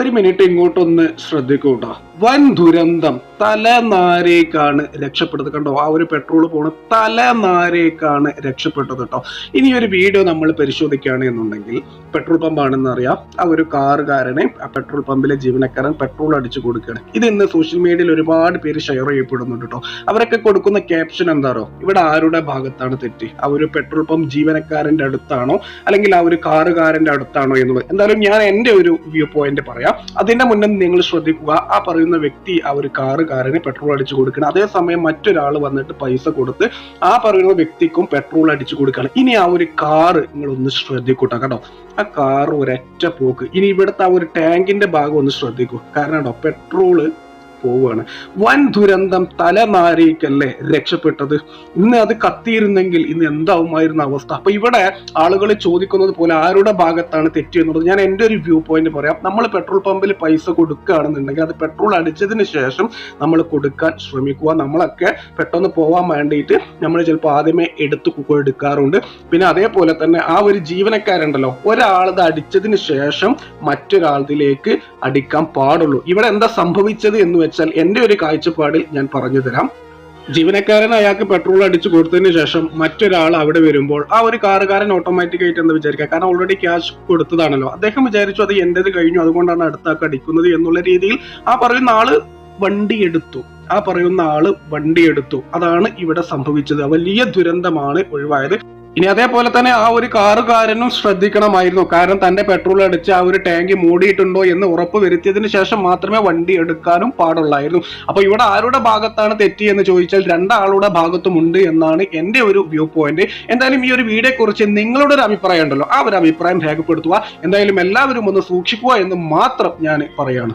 ഒരു മിനിറ്റ് ഇങ്ങോട്ടൊന്ന് ശ്രദ്ധിക്കൂട്ടോ. വൻ ദുരന്തം തലനാരേക്കാണ് രക്ഷപ്പെട്ടത്. കണ്ടോ ആ ഒരു പെട്രോൾ പോണ തലനാരേക്കാണ് രക്ഷപ്പെട്ടത് കേട്ടോ ഇനി ഒരു വീഡിയോ നമ്മൾ പരിശോധിക്കുകയാണ് എന്നുണ്ടെങ്കിൽ പെട്രോൾ പമ്പ് ആണെന്ന് അറിയാം. ആ ഒരു കാറുകാരനെ ആ പെട്രോൾ പമ്പിലെ ജീവനക്കാരൻ പെട്രോൾ അടിച്ചു കൊടുക്കുകയാണ്. ഇത് ഇന്ന് സോഷ്യൽ മീഡിയയിൽ ഒരുപാട് പേര് ഷെയർ ചെയ്യപ്പെടുന്നുണ്ട് കേട്ടോ അവരൊക്കെ കൊടുക്കുന്ന ക്യാപ്ഷൻ എന്താണോ ഇവിടെ ആരുടെ ഭാഗത്താണ് തെറ്റ്? ആ ഒരു പെട്രോൾ പമ്പ് ജീവനക്കാരന്റെ അടുത്താണോ? അല്ലെങ്കിൽ ആ ഒരു കാറുകാരന്റെ അടുത്താണോ എന്നുള്ളത്? എന്തായാലും ഞാൻ എന്റെ ഒരു വ്യൂ പോയിന്റ് പറയാം. അതിന്റെ മുന്നേ നിങ്ങൾ ശ്രദ്ധിക്കുക ആ പറയുന്ന വ്യക്തി ആ ഒരു കാറുകാരന് പെട്രോൾ അടിച്ചു കൊടുക്കണം. അതേസമയം മറ്റൊരാൾ വന്നിട്ട് പൈസ കൊടുത്ത് ആ പറയുന്ന വ്യക്തിക്കും പെട്രോൾ അടിച്ചു കൊടുക്കണം ഇനി ആ ഒരു കാറ് നിങ്ങൾ ഒന്ന് ശ്രദ്ധിക്കൂട്ടോ കേട്ടോ. ആ കാർ ഒരൊറ്റ പോക്ക്. ഇനി ഇവിടുത്തെ ആ ഒരു ടാങ്കിന്റെ ഭാഗം ഒന്ന് ശ്രദ്ധിക്കൂ. കാരണം കേട്ടോ പെട്രോൾ പോവുകയാണ്. വൻ ദുരന്തം തലനാരിക്കല്ലേ രക്ഷപ്പെട്ടത്. ഇന്ന് അത് കത്തിയിരുന്നെങ്കിൽ ഇന്ന് എന്താവുമായിരുന്ന അവസ്ഥ? അപ്പൊ ഇവിടെ ആളുകൾ ചോദിക്കുന്നത് പോലെ ആരുടെ ഭാഗത്താണ് തെറ്റ് എന്നുള്ളത് ഞാൻ എന്റെ ഒരു വ്യൂ പോയിന്റ് പറയാം. നമ്മൾ പെട്രോൾ പമ്പിൽ പൈസ കൊടുക്കുകയാണെന്നുണ്ടെങ്കിൽ അത് പെട്രോൾ അടിച്ചതിന് ശേഷം നമ്മൾ കൊടുക്കാൻ ശ്രമിക്കുക. നമ്മളൊക്കെ പെട്ടെന്ന് പോവാൻ വേണ്ടിയിട്ട് നമ്മൾ ചിലപ്പോൾ ആദ്യമേ എടുത്ത് എടുക്കാറുണ്ട്. പിന്നെ അതേപോലെ തന്നെ ആ ഒരു ജീവനക്കാരുണ്ടല്ലോ ഒരാളത് അടിച്ചതിന് ശേഷം മറ്റൊരാളിലേക്ക് അടിക്കാൻ പാടുള്ളൂ. ഇവിടെ എന്താ സംഭവിച്ചത് എന്ന് വെച്ചാൽ എന്റെ ഒരു കാഴ്ചപ്പാടിൽ ഞാൻ പറഞ്ഞു തരാം. ജീവനക്കാരൻ അയാൾക്ക് പെട്രോൾ അടിച്ചു കൊടുത്തതിന് ശേഷം മറ്റൊരാൾ അവിടെ വരുമ്പോൾ ആ ഒരു കാറുകാരൻ ഓട്ടോമാറ്റിക് ആയിട്ട് എന്താ വിചാരിക്കുക? കാരണം ഓൾറെഡി ക്യാഷ് കൊടുത്തതാണല്ലോ. അദ്ദേഹം വിചാരിച്ചു അത് എന്റെത് കഴിഞ്ഞു അതുകൊണ്ടാണ് അടുത്താക്ക് അടിക്കുന്നത് എന്നുള്ള രീതിയിൽ ആ പറയുന്ന ആൾ വണ്ടി എടുത്തു. ആ പറയുന്ന ആൾ വണ്ടി എടുത്തു. അതാണ് ഇവിടെ സംഭവിച്ചത്. വലിയ ദുരന്തമാണ് ഒഴിവായത്. ഇനി അതേപോലെ തന്നെ ആ ഒരു കാറുകാരനും ശ്രദ്ധിക്കണമായിരുന്നു. കാരണം തന്റെ പെട്രോൾ അടിച്ച് ആ ഒരു ടാങ്ക് മൂടിയിട്ടുണ്ടോ എന്ന് ഉറപ്പ് വരുത്തിയതിനു ശേഷം മാത്രമേ വണ്ടി എടുക്കാനും പാടുള്ളായിരുന്നു. അപ്പൊ ഇവിടെ ആരുടെ ഭാഗത്താണ് തെറ്റി എന്ന് ചോദിച്ചാൽ രണ്ടാളുടെ ഭാഗത്തും ഉണ്ട് എന്നാണ് എന്റെ ഒരു വ്യൂ പോയിന്റ് എന്തായാലും ഈ ഒരു വീഡിയോ കുറിച്ച് നിങ്ങളുടെ ഒരു അഭിപ്രായം ഉണ്ടല്ലോ. ആ ഒരു അഭിപ്രായം രേഖപ്പെടുത്തുക. എന്തായാലും എല്ലാവരും ഒന്ന് സൂക്ഷിക്കുക എന്ന് മാത്രം ഞാൻ പറയാണ്.